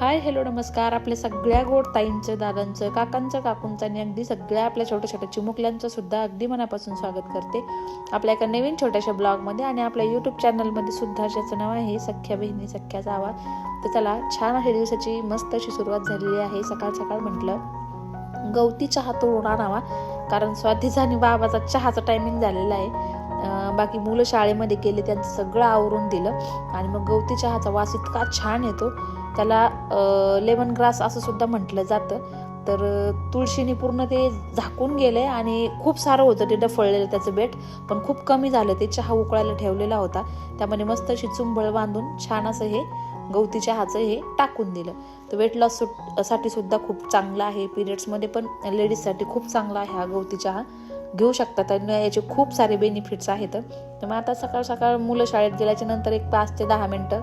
Hi hello नमस्कार. आपल्या सगळ्या गोड ताईंचं दादांचं काकांचं काकूंचं आणि अगदी सगळ्या आपल्या छोट्या छोट्या चिमुकल्यांचं सुद्धा अगदी मनापासून स्वागत करते. आपल्या एका नवीन छोट्याशा ब्लॉगमध्ये आणि आपल्या यूट्यूब चॅनलमध्ये सुद्धा ज्याचं नाव आहे सख्या बहिणी सख्या जावा तर चला छान अशा दिवसाची मस्त अशी सुरुवात झालेली आहे. सकाळ सकाळ म्हटलं गवती चहा तोडून आणावा. कारण स्वाधीचा आणि बाबाचा चहाचा टायमिंग झालेला आहे. बाकी मुलं शाळेमध्ये गेले त्यांचं सगळं आवरून दिलं. आणि मग गवती चहाचा वास इतका छान येतो. त्याला लेमन ग्रास असं सुद्धा म्हटलं जातं. तर तुळशीने पूर्ण ते झाकून गेले आणि खूप सारं होतं ते डफळलेलं त्याचं बेट. पण खूप कमी झालं. ते चहा उकळायला ठेवलेला होता. त्यामध्ये मस्त अशी चुंबळ बांधून छान असं हे गवती चहाचं हे टाकून दिलं. तर वेट लॉससाठी सुद्धा खूप चांगला आहे. पिरियड्समध्ये पण लेडीजसाठी खूप चांगला आहे हा गवती चहा. घेऊ शकतात आणि याचे खूप सारे बेनिफिट्स आहेत. तर मग आता सकाळ सकाळ मुलं शाळेत गेल्याच्यानंतर एक पाच ते दहा मिनटं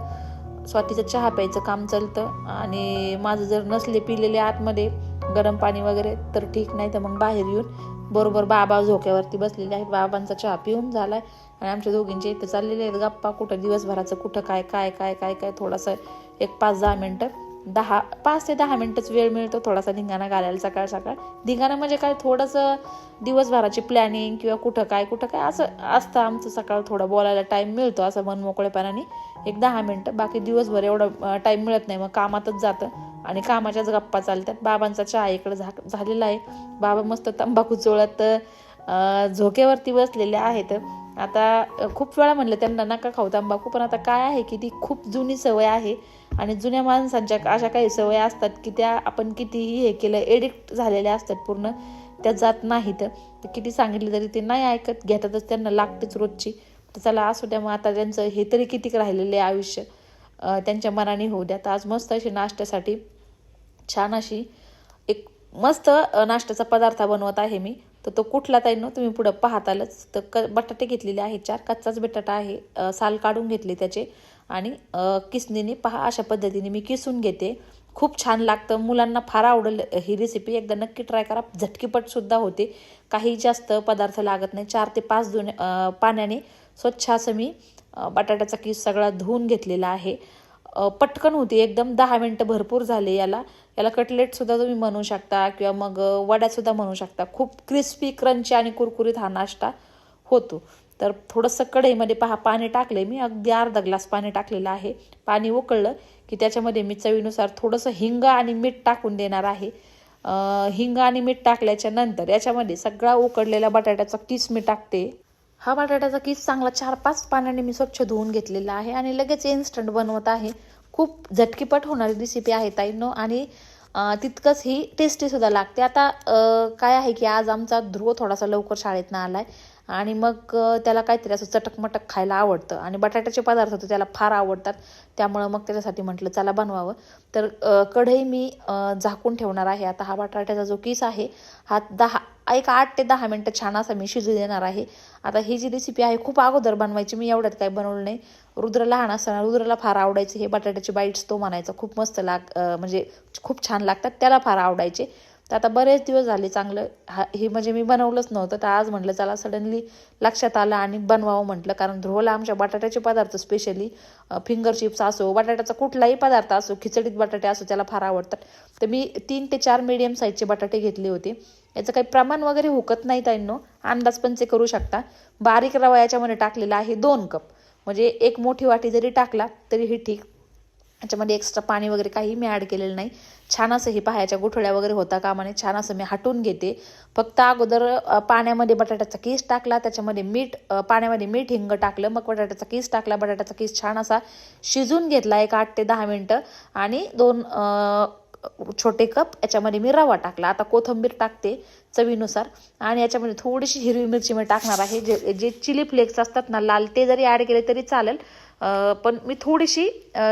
स्वातीचं चहा प्यायचं काम चालतं आणि माझं जर नसले पिलेले आतमध्ये गरम पाणी वगैरे तर ठीक नाही तर मग बाहेर येऊन बरोबर बाबा झोक्यावरती बसलेले आहेत. बाबांचा चहा पिऊन झाला आहे आणि आमच्या दोघींचे इथे चाललेले आहेत. गप्पा कुठं? दिवसभराचं कुठं? काय काय काय काय काय? थोडासा एक पाच दहा मिनटं दहा पाच ते दहा मिनटंच वेळ मिळतो थोडासा धिंगाणा घालायला सकाळ सकाळ. धिंगाणा म्हणजे काय? थोडंसं दिवसभराची प्लॅनिंग किंवा कुठं काय कुठं काय असं असतं आमचं सकाळ. थोडं बोलायला टाईम मिळतो असं मन मोकळेपणाने एक दहा मिनटं बाकी दिवसभर एवढं टाईम मिळत नाही. मग कामातच जातं. आणि कामाच्याच गप्पा चालतात. बाबांचा चहा इकडं झा झालेला आहे. बाबा मस्त तंबाखू चोळत झोकेवरती झोक्यावरती बसलेले आहेत. आता खूप वेळा म्हणलं त्यांना नका खाऊ तंबाखू. पण आता काय आहे की ती खूप जुनी सवय आहे. आणि जुन्या माणसांच्या अशा काही सवय असतात की त्या आपण कितीही हे केलं एडिक्ट झालेल्या असतात पूर्ण त्या जात नाहीत. तर किती सांगितलं तरी ते नाही ऐकत घेतातच त्यांना लागतेच रोजची. तर चला असू द्या मग आता त्यांचं हे तरी कितीक राहिलेलं आहे आयुष्य? त्यांच्या मनाने होऊ द्या. तर आज मस्त अशी नाश्त्यासाठी छान अशी एक मस्त नाश्त्याचा पदार्थ बनवत आहे मी. तर तो कुठला ताई न तुम्ही पुढं पाहतालच. आलंच तर क बटाटे घेतलेले आहे चार कच्चाच बटाटा आहे. साल काढून घेतले त्याचे. आणि किसणीने पहा अशा पद्धतीने मी किसून घेते. खूप छान लागतं. मुलांना फार आवडेल ही रेसिपी एकदा नक्की ट्राय करा. झटकीपटसुद्धा होते. काही जास्त पदार्थ लागत नाही. चार ते पाच दोन पाण्याने स्वच्छ असं मी बटाट्याचा किस सगळा धुवून घेतलेला आहे. पटकन होती. एकदम दहा मिनटं भरपूर झाले याला. याला कटलेटसुद्धा तुम्ही म्हणू शकता किंवा मग वड्यासुद्धा म्हणू शकता. खूप क्रिस्पी क्रंची आणि कुरकुरीत हा नाश्ता होतो. तर थोडंसं कढईमध्ये पहा पाणी टाकले मी. अगदी अर्धा ग्लास पाणी टाकलेलं आहे. पाणी उकळलं की त्याच्यामध्ये मी चवीनुसार थोडंसं हिंग आणि मीठ टाकून देणार आहे. हिंग आणि मीठ टाकल्याच्या नंतर याच्यामध्ये सगळा उकडलेला बटाट्याचा किस मी टाकते. हा बटाट्याचा किस चांगला चार पाच पाण्याने मी स्वच्छ धुवून घेतलेला आहे आणि लगेच इन्स्टंट बनवत आहे. खूप झटकीपट होणारी रेसिपी आहे ताईनो आणि तितकंच ही टेस्टीसुद्धा लागते. आता काय आहे की आज आमचा ध्रुव थोडासा लवकर शाळेतून आला आहे आणि मग त्याला काहीतरी असं चटकमटक खायला आवडतं. आणि बटाट्याचे पदार्थ तर त्याला फार आवडतात. त्यामुळं मग त्याच्यासाठी म्हटलं चला बनवावं. तर कढई मी झाकून ठेवणार आहे. आता हा बटाट्याचा जो किस आहे हा दहा एक आठ ते दहा मिनटं छान असा मी शिजू देणार आहे. आता ही जी रेसिपी आहे खूप अगोदर बनवायची. मी एवढ्यात काही बनवलं नाही. रुद्र लहान असताना रुद्रला फार आवडायचे. हे बटाट्याचे बाईट्स तो म्हणायचा. खूप मस्त लाग म्हणजे खूप छान लागतात. त्याला फार आवडायचे. तर आता बरेच दिवस झाले चांगलं हा हे म्हणजे मी बनवलंच नव्हतं. तर आज म्हटलं चला सडनली लक्षात आलं आणि बनवावं म्हटलं. कारण ध्रुवला आमच्या बटाट्याचे पदार्थ स्पेशली फिंगर चिप्स असो बटाट्याचा कुठलाही पदार्थ असो खिचडीत बटाटे असो त्याला फार आवडतात. तर मी तीन ते चार मीडियम साईजचे बटाटे घेतले होते. याचं काही प्रमाण वगैरे हुकत नाही ताईंनो. अंदाज पण ते करू शकता. बारीक रवा याच्यामध्ये टाकलेला आहे दोन कप. म्हणजे एक मोठी वाटी जरी टाकला तरी हे ठीक. याच्यामध्ये एक्स्ट्रा पाणी वगैरे काही मी ॲड केलेलं नाही. छान असं हे पाहायच्या गुठळ्या वगैरे होता कामाने छान असं मी हटून घेते. फक्त अगोदर पाण्यामध्ये बटाट्याचा केस टाकला त्याच्यामध्ये मीठ पाण्यामध्ये मीठ हिंग टाकलं मग बटाट्याचा केस टाकला बटाट्याचा केस छान असा शिजून घेतला एक आठ ते दहा मिनटं आणि दोन छोटे कप याच्यामध्ये मी रवा टाकला. आता कोथिंबीर टाकते चवीनुसार आणि याच्यामध्ये थोडीशी हिरवी मिरची मी टाकणार आहे. जे जे चिली फ्लेक्स असतात ना लाल ते जरी ॲड केले तरी चालेल. पण मी थोडीशी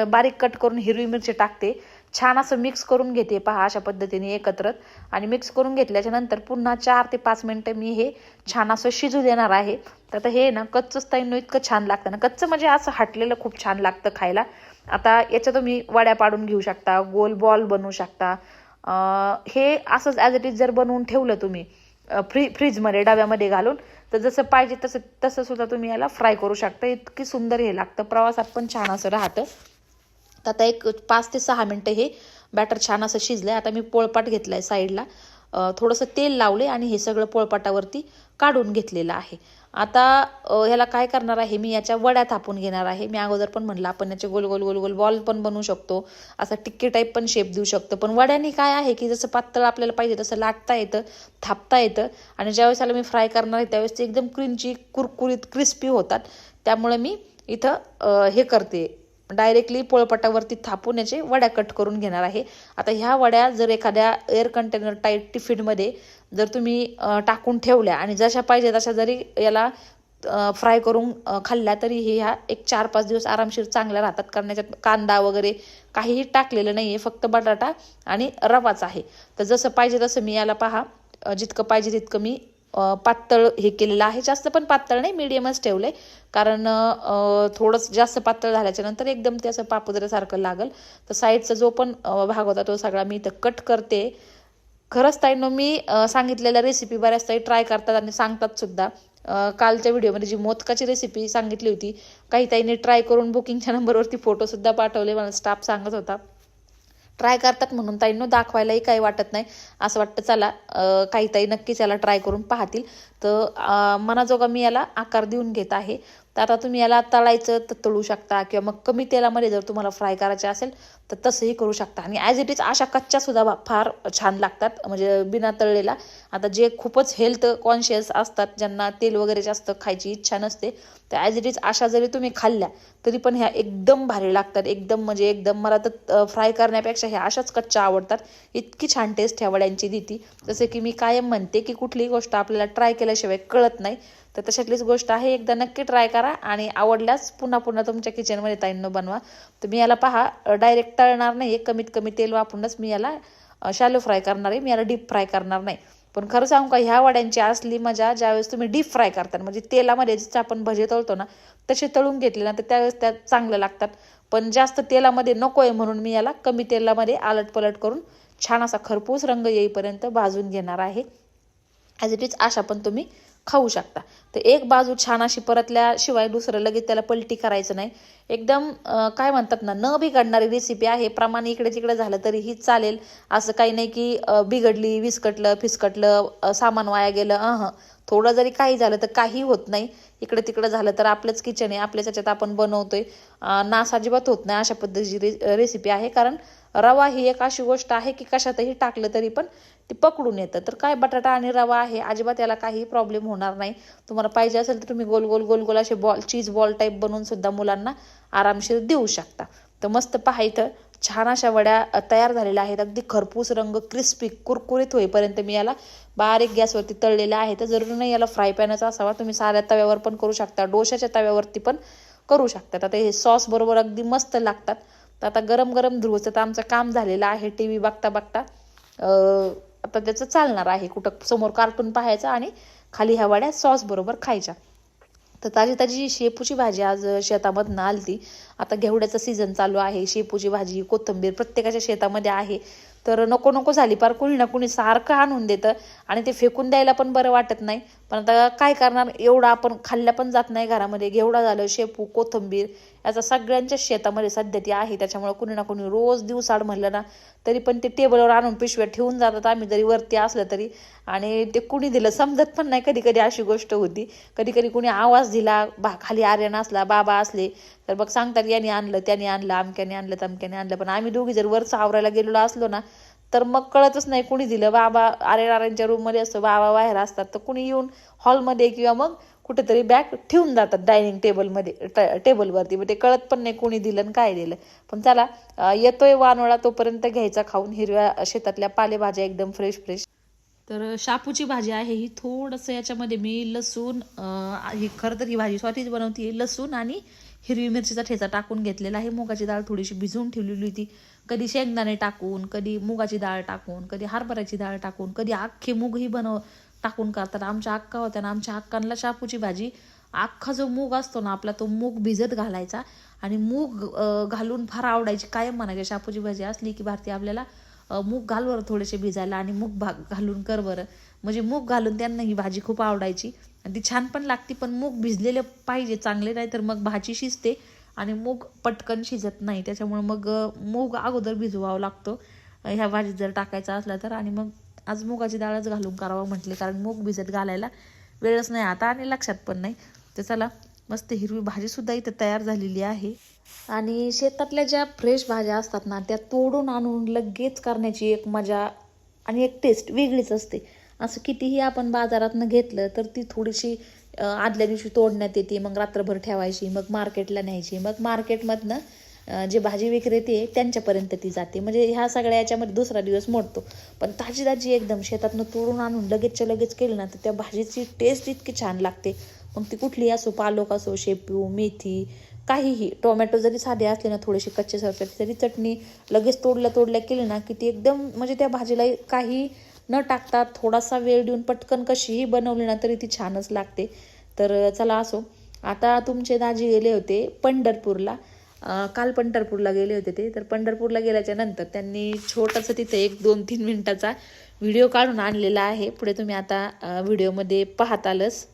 बारीक कट करून हिरवी मिरची टाकते. छान असं मिक्स करून घेते पहा अशा पद्धतीने एकत्र आणि मिक्स करून घेतल्याच्या नंतर पुन्हा चार ते पाच मिनटं मी हे छान असं शिजू देणार आहे. तर आता हे ना कच्चंच ताईंनो इतकं छान लागतं ना. कच्चं म्हणजे असं हटलेलं खूप छान लागतं खायला. आता याच्या तुम्ही वड्या पाडून घेऊ शकता गोल बॉल बनवू शकता. हे असंच ॲज इट इज जर बनवून ठेवलं तुम्ही फ्री फ्रीजमध्ये डब्यामध्ये घालून तर जसं पाहिजे तसं तसं सुद्धा तुम्ही याला फ्राय करू शकता. इतकी सुंदर हे लागतं. प्रवासात पण छान असं राहतं. तर आता एक पाच ते सहा मिनटं हे बॅटर छान असं शिजलं आहे आता मी पोळपाट घेतला आहे साईडला थोडंसं तेल लावले आणि हे सगळं पोळपाटावरती काढून घेतलेलं आहे. आता ह्याला काय करणार आहे? मी याच्या वड्या थापून घेणार आहे. मी अगोदर पण म्हणलं आपण याचे गोल गोल गोल गोल बॉल पण बनवू शकतो. असा टिक्की टाईप पण शेप देऊ शकतो. पण वड्याने काय आहे की जसं पातळ आपल्याला पाहिजे तसं लाटता येतं थापता येतं. आणि ज्यावेळेस याला मी फ्राय करणार आहे त्यावेळेस ते एकदम क्रिंची कुरकुरीत क्रिस्पी होतात. त्यामुळे मी इथं हे करते. डायरेक्टली पोळपाटावरती थापून याचे वड्या कट करून घेणार आहे. आता ह्या वड्या जर एखाद्या एअर कंटेनर टाईट टिफिनमध्ये जर तुम्ही टाकून ठेवल्या आणि जशा पाहिजे तशा जरी याला फ्राय करून खाल्ल्या तरी हे ह्या एक चार पाच दिवस आरामशीर चांगल्या राहतात. कारण याच्यात कांदा वगैरे काहीही टाकलेलं नाही आहे फक्त बटाटा आणि रवाच आहे. तर जसं पाहिजे तसं मी याला पहा जितकं पाहिजे तितकं मी पातळ हे केलेलं आहे. जास्त पण पातळ नाही मीडियमच ठेवलं आहे कारण थोडंसं जास्त पातळ झाल्याच्यानंतर एकदम ते असं पापुद्र्यासारखं लागल. तर साईडचा जो पण भाग होता तो सगळा मी इथं कट करते. खरंच ताईनं मी सांगितलेल्या रेसिपी बऱ्याच ताई ट्राय करतात आणि सांगतात सुद्धा. कालच्या व्हिडिओमध्ये जी मोदकाची रेसिपी सांगितली होती काही ताईंनी ट्राय करून बुकिंगच्या नंबरवरती फोटोसुद्धा पाठवले. मला स्टाफ सांगत होता. ट्राय करतात म्हणून ताईंनो दाखवायलाही काही वाटत नाही. असं वाटतं चला काही ताई नक्कीच याला ट्राय करून पाहतील. तर मनाजोगा मी याला आकार देऊन घेत आहे. तर आता तुम्ही याला तळायचं तर तळू शकता किंवा मग कमी तेलामध्ये जर तुम्हाला फ्राय करायचे असेल तर तसंही करू शकता. आणि ॲज इट इज अशा कच्च्यासुद्धा फार छान लागतात. म्हणजे बिना तळलेला. आता जे खूपच हेल्थ कॉन्शियस असतात ज्यांना तेल वगैरे जास्त खायची इच्छा नसते तर ॲज इट इज अशा जरी तुम्ही खाल्ल्या तरी पण ह्या एकदम भारी लागतात. एकदम म्हणजे एकदम मला तर फ्राय करण्यापेक्षा ह्या अशाच कच्च्या आवडतात. इतकी छान टेस्ट ह्या वड्यांची देती. जसे की मी कायम म्हणते की कुठलीही गोष्ट आपल्याला ट्राय केल्याशिवाय कळत नाही. तर तशातलीच गोष्ट आहे. एकदा नक्की ट्राय करा आणि आवडल्यास पुन्हा पुन्हा तुमच्या किचनमध्ये ताईंनो बनवा. तर मी याला पहा डायरेक्ट तळणार नाही आहे कमीत कमी तेल वापरूनच मी याला शॅलो फ्राय करणार आहे. मी याला डीप फ्राय करणार नाही. पण खरं सांगू का ह्या वड्यांची असली मजा ज्यावेळेस तुम्ही डीप फ्राय करतात म्हणजे तेलामध्ये जसं आपण भजे तळतो ना तसे तळून घेतले ना तर त्यावेळेस त्या चांगल्या लागतात. पण जास्त तेलामध्ये नको आहे म्हणून मी याला कमी तेलामध्ये आलट पलट करून छान असा खरपूस रंग येईपर्यंत भाजून घेणार आहे. ॲज इट इज अशा पण तुम्ही खाऊ शकता. तर एक बाजू छान अशी परतल्याशिवाय दुसरं लगेच त्याला पलटी करायचं नाही. एकदम काय म्हणतात ना न बिघडणारी रेसिपी आहे. प्रमाण इकडे तिकडे झालं तरीही चालेल. असं काही नाही की बिघडली विस्कटलं फिसकटलं सामान वाया गेलं अह. थोडं जरी काही झालं तर काही होत नाही. इकडे तिकडे झालं तर आपलंच किचन आहे. आपल्याच ह्याच्यात आपण बनवतोय. नास अजिबात होत नाही अशा पद्धतीची रे रेसिपी आहे. कारण रवा ही एक अशी गोष्ट आहे की कशातही टाकलं तरी पण ती पकडून येतं. तर काय बटाटा आणि रवा आहे अजिबात याला काही प्रॉब्लेम होणार नाही. तुम्हाला पाहिजे असेल तर तुम्ही गोल गोल गोल गोल असे बॉल चीज बॉल टाईप बनवून सुद्धा मुलांना आरामशीर देऊ शकता. तर मस्त पहा इथं छान अशा वड्या तयार झालेल्या आहेत. अगदी खरपूस रंग क्रिस्पी कुरकुरीत होईपर्यंत मी याला बारीक गॅसवरती तळलेल्या आहे. तर जरूर नाही याला फ्राय पॅनच असावा तुम्ही साऱ्या तव्यावर पण करू शकता. डोशाच्या तव्यावरती पण करू शकतात आता हे सॉस बरोबर अगदी मस्त लागतात. तर आता गरम गरम ध्रुवचं तर आमचं काम झालेलं आहे टी व्ही बघता बघता आता त्याचं चालणार आहे कुठं समोर कार्टून पाहायचं आणि खाली ह्या वड्या सॉस बरोबर खायच्या. तर ताजी ताजी शेपूची भाजी आज शेतामधनं आलती आता घेवड्याचा सीझन चालू आहे. शेपूची भाजी कोथिंबीर प्रत्येकाच्या शेतामध्ये आहे. तर नको नको झाली. पार कुणी ना कुणी सारखं आणून देतं. आणि ते फेकून द्यायला पण बरं वाटत नाही. पण आता काय करणार? एवढं आपण खाल्ल्या पण जात नाही घरामध्ये. घेवडा झालं शेपू कोथिंबीर याचा सगळ्यांच्या शेतामध्ये सध्या ती आहे. त्याच्यामुळे कुणी ना कुणी रोज दिवसाड म्हणलं ना तरी पण ते टेबलवर आणून पिशव्या ठेवून जातात आम्ही जरी वरती असलं तरी. आणि ते कुणी दिलं समजत पण नाही. कधी कधी अशी गोष्ट होती. कधी कधी कुणी आवाज दिला बा खाली आर्यन असला बाबा असले तर मग सांगतात याने आणलं त्याने आणलं अमक्याने आणलं तमक्याने आणलं. पण आम्ही दोघी जर वरचं आवरायला गेलेलो असलो ना तर मग कळतच नाही कुणी दिलं. बाबा आरे आर्यांच्या रूममध्ये असतो बाबा बाहेर असतात तर कुणी येऊन हॉलमध्ये किंवा मग कुठेतरी बॅग ठेवून जातात डायनिंग टेबलमध्ये टेबलवरती मग ते कळत पण नाही कोणी दिलं आणि काय दिलं. पण चला येतोय वानवळा तोपर्यंत घ्यायचा खाऊन हिरव्या शेतातल्या पालेभाज्या एकदम फ्रेश फ्रेश तर शापूची भाजी आहे ही. थोडंसं याच्यामध्ये मी लसूण ही खरं तर ही भाजी स्वतःच बनवते लसूण आणि हिरवी मिरचीचा ठेचा टाकून घेतलेला आहे. मुगाची डाळ थोडीशी भिजवून ठेवलेली होती. कधी शेंगदाणे टाकून कधी मुगाची डाळ टाकून कधी हरभऱ्याची डाळ टाकून कधी अख्खे मूगही बनव टाकून करतात आमच्या अक्का होत्या ना आमच्या अक्कांना शापूची भाजी अख्खा जो मूग असतो ना आपला तो मूग भिजत घालायचा आणि मूग घालून फार आवडायची. कायम म्हणायची शापूची भाजी असली की भारती आपल्याला मूग घाल बरं थोडेसे भिजायला आणि मूग भाग घालून कर बरं. म्हणजे मूग घालून त्यांना ही भाजी खूप आवडायची. आणि ती छान पण लागते पण मूग भिजलेले पाहिजे चांगले नाही तर मग भाजी शिजते आणि मूग पटकन शिजत नाही. त्याच्यामुळे मग मूग अगोदर भिजवावं लागतो. ह्या भाजीत जर टाकायचा असला तर आणि मग आज मुगाची डाळच घालून करावं म्हटले कारण मूग भिजत घालायला वेळच नाही आता आणि लक्षात पण नाही. तर चला मस्त हिरवी भाजीसुद्धा इथं तयार झालेली आहे. आणि शेतातल्या ज्या फ्रेश भाज्या असतात ना त्या तोडून आणून लगेच करण्याची एक मजा आणि एक टेस्ट वेगळीच असते. असं कितीही आपण बाजारातनं घेतलं तर ती थोडीशी आदल्या दिवशी तोडण्यात येते मग रात्रभर ठेवायची मग मार्केटला न्यायची मग मार्केटमधनं जे भाजी विक्रेते त्यांच्यापर्यंत ती जाते. म्हणजे ह्या सगळ्या याच्यामध्ये दुसरा दिवस मोडतो. पण ताजी ताजी एकदम शेतातनं तोडून आणून लगेचच्या लगेच केली ना तर त्या भाजीची टेस्ट इतकी छान लागते. मग ती कुठली असो पालक असो शेपू मेथी काहीही टोमॅटो जरी साधे असले ना थोडेसे कच्चे सरसट तरी चटणी लगेच तोडल्या तोडल्या केली ना की ती एकदम म्हणजे त्या भाजीला काही न टाकता थोडासा वेळ देऊन पटकन कशीही बनवली ना तरी ती छानच लागते. तर चला असो. आता तुमचे दाजी गेले होते पंढरपूरला. काल पंढरपूरला गेले होते ते. तर पंढरपूरला गेल्याच्यानंतर त्यांनी छोटासा तिथे एक दोन तीन मिनटाचा व्हिडिओ काढून आणलेला आहे. पुढे तुम्ही आता व्हिडिओमध्ये व्हिडिओमध्ये पाहतालच.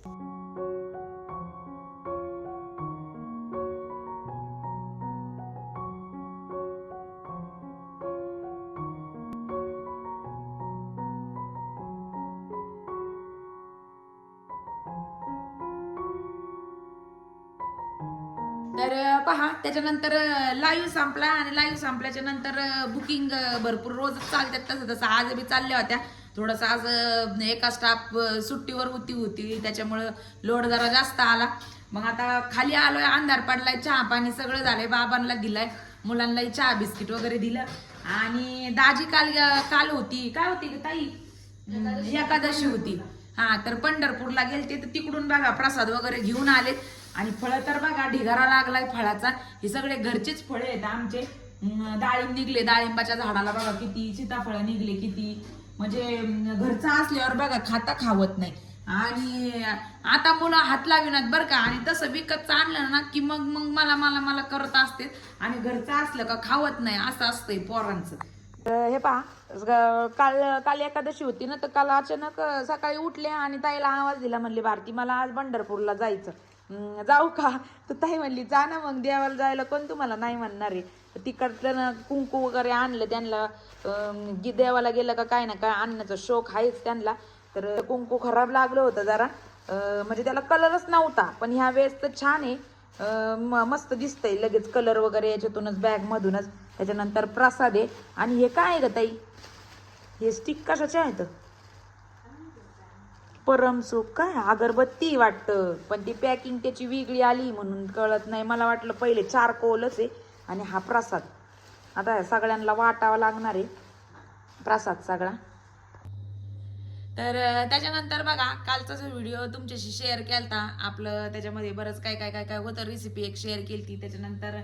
तर पहा त्याच्यानंतर लाईव्ह संपला आणि लाईव्ह संपल्याच्या नंतर बुकिंग भरपूर रोजच चालतात तसं तसं. आज बी चालल्या होत्या. थोडंसं आज एका स्टाफ सुट्टीवर होती होती. त्याच्यामुळं लोड जरा जास्त आला. मग आता खाली आलोय अंधार पडलाय चहा पाणी सगळं झालंय बाबांना दिलाय मुलांनाही चहा बिस्किट वगैरे दिलं. आणि दाजी काल काल होती. काय होती ग ताई? एकादशी होती. हा तर पंढरपूरला गेलते तर तिकडून बघा प्रसाद वगैरे घेऊन आले. आणि फळं तर बघा ढिगारा लागलाय फळाचा. हे सगळे घरचेच फळे आहेत आमचे. डाळिंब निघले. डाळिंबाच्या झाडाला बघा किती सीताफळं निघले किती. म्हणजे घरचा घरचं असल्यावर बघा खाता खावत नाही. आणि आता मुलं हात लाविनात बरं का. आणि तसं विकतचं आणलं ना की मग मग मला मला मला करत असते आणि घरचं असलं का खावत नाही असं असतंय पोरांचं. तर हे पहा काल काल एकादशी होती ना तर काल अचानक सकाळी उठले आणि ताईला आवाज दिला म्हणले भारती मला आज पंढरपूरला जायचं. जाऊ का? तर ताई म्हणली जा ना मग देवाला जायला कोण तुम्हाला नाही म्हणणार आहे. तर तिकडचं कुंकू वगैरे आणलं त्यांना. गी- देवाला गेलं का काय ना काय आणण्याचा शौक आहेच त्यांना. तर कुंकू खराब लागलं होतं जरा. म्हणजे त्याला कलरच नव्हता पण ह्या वेळेस तर छान आहे. मस्त दिसतंय लगेच कलर वगैरे याच्यातूनच बॅग मधूनच त्याच्यानंतर प्रसाद आहे. आणि हे काय आहे ग ताई? हे स्टिक कशाचे आहेत? परमसुख काय? अगरबत्ती वाटतं. पण ती पॅकिंग त्याची वेगळी आली म्हणून कळत नाही. मला वाटलं पहिले चार कोलच आहे आणि हा प्रसाद. आता सगळ्यांना वाटावा लागणार आहे. प्रसाद सगळा. तर त्याच्यानंतर बघा कालचा जो व्हिडिओ तुमच्याशी शेअर केलता. आपलं त्याच्यामध्ये बरंच काय काय काय काय होतं. रेसिपी एक शेअर केली त्याच्यानंतर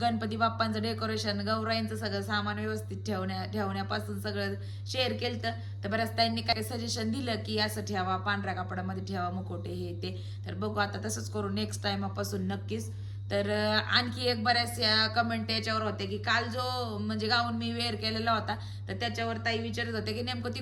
गणपती बाप्पांचं डेकोरेशन गौराईंचं सगळं सामान व्यवस्थित ठेवण्या ठेवण्यापासून सगळं शेअर केलं तर बऱ्याच त्यांनी काय सजेशन दिलं की असं ठेवा पांढऱ्या कापडामध्ये ठेवा मुकोटे हे ते. तर बघू आता तसंच करू नेक्स्ट टाईमापासून नक्कीच. तर आणखी एक बऱ्याचशा कमेंट याच्यावर होते की काल जो म्हणजे गाऊन मी वेअर केलेला होता तर त्याच्यावर ताई विचारत होते की नेमकं ती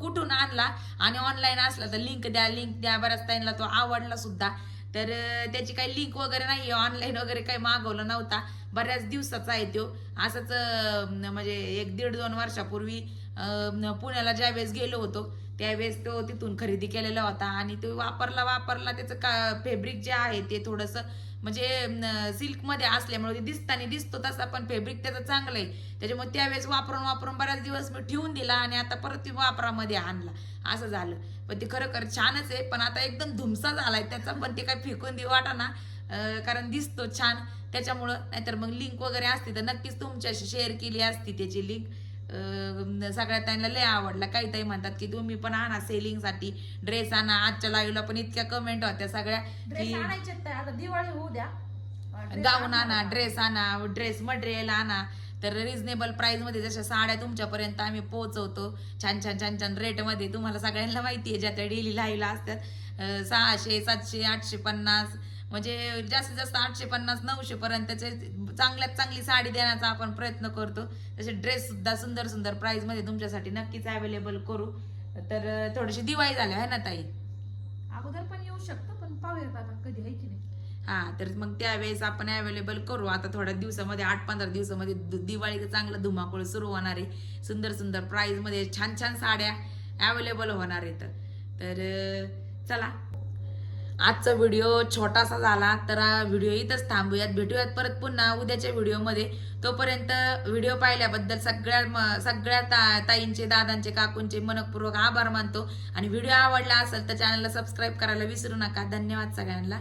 कुठून आणला? आणि ऑनलाईन असला तर लिंक द्या लिंक द्या. बऱ्याच ताईंना तो आवडला सुद्धा. तर त्याची काही लिंक वगैरे नाही ऑनलाईन वगैरे काही मागवलं नव्हता. बऱ्याच दिवसाचा आहे तो. असंच म्हणजे एक दीड दोन वर्षापूर्वी पुण्याला ज्यावेळेस गेलो होतो त्यावेळेस तो तिथून खरेदी केलेला होता आणि तो वापरला वापरला. त्याचं का फेब्रिक जे आहे ते थोडंसं म्हणजे सिल्कमध्ये असल्यामुळे ते दिसताना दिसतो तसा पण फेब्रिक त्याचं चांगलं आहे त्याच्यामुळे त्यावेळेस वापरून वापरून बऱ्याच दिवस मी ठेवून दिला आणि आता परत ती वापरामध्ये आणला. असं झालं. पण ते खरं छानच आहे. पण आता एकदम धुमसा झालाय त्याचा पण ते काय फेकून दे वाटाना कारण दिसतो छान. त्याच्यामुळं नाहीतर मग लिंक वगैरे असते तर नक्कीच तुमच्याशी शेअर केली असती त्याची लिंक सगळ्यात त्यांना लय आवडला. काही ताई म्हणतात की तुम्ही पण आणा सेलिंगसाठी. ड्रेस आणा. आजच्या लाईव्हला पण इतक्या कमेंट होत्या सगळ्या की आता दिवाळी होऊ द्या. गाऊन आणा ड्रेस आणा ड्रेस मटेरियल आणा. तर रिझनेबल प्राइसमध्ये जशा साड्या तुमच्यापर्यंत आम्ही पोहोचवतो छान छान छान छान रेटमध्ये. तुम्हाला सगळ्यांना माहिती आहे ज्या त्या डेली लाईव्हला असतात. सहाशे सातशे आठशे पन्नास म्हणजे जास्तीत जास्त आठशे पन्नास नऊशे पर्यंतचे चांगल्यात चांगली साडी देण्याचा आपण प्रयत्न करतो. तसे ड्रेस सुद्धा सुंदर सुंदर प्राइसमध्ये तुमच्यासाठी नक्कीच अवेलेबल करू. तर थोडीशी दिवाळी झाली आहे ना ताई? अगोदर पण येऊ शकतो पण पाहूयात आता कधी आहे की नाही. हा तर मग त्यावेळेस आपण अवेलेबल करू. आता थोड्या दिवसामध्ये आठ पंधरा दिवसामध्ये दिवाळीचं चांगलं धुमाकूळ सुरू होणार आहे. सुंदर सुंदर प्राईजमध्ये छान छान साड्या अवेलेबल होणार आहेत. तर चला. आजचा व्हिडिओ छोटासा झाला तर व्हिडिओ इथंच थांबूयात. भेटूयात परत पुन्हा उद्याच्या व्हिडिओमध्ये तोपर्यंत व्हिडिओ पाहिल्याबद्दल सगळ्या म- सगळ्या ता- ताईंचे दादांचे काकूंचे मनपूर्वक आभार मानतो. आणि व्हिडिओ आवडला असेल तर चॅनलला सबस्क्राईब करायला विसरू नका. धन्यवाद सगळ्यांना.